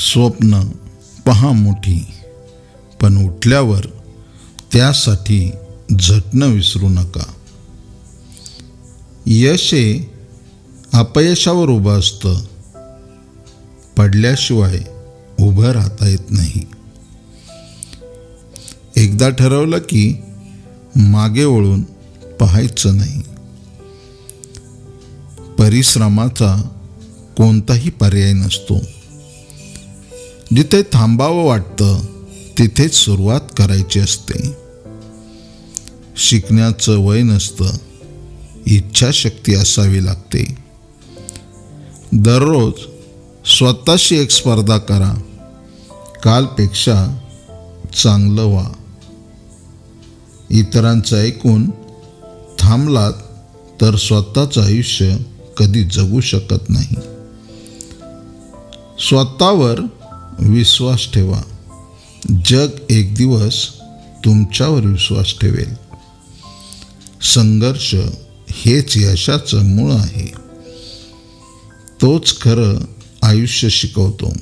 स्वप्न पहा मोठी पण उठल्यावर त्यासाठी झटणं विसरू नका. यश हे अपयशावर उभं असतं. पडल्याशिवाय उभं राहता येत नाही. एकदा ठरवलं की मागे वळून पाहायचं नाही. परिश्रमाचा कोणताही पर्याय नसतो. जिथे थांबावं वाटतं तिथेच सुरुवात करायची असते. शिकण्याचं वय नसतं इच्छाशक्ती असावी लागते. दररोज स्वतःशी एक स्पर्धा करा. कालपेक्षा चांगलं व्हा. इतरांचं ऐकून थांबलात तर स्वतःचं आयुष्य कधी जगू शकत नाही. स्वतःवर विश्वास ठेवा. जग एक दिवस तुमच्यावर विश्वास ठेवेल. संघर्ष हेच यशाचं मूळ आहे. तोच खरं आयुष्य शिकवतो.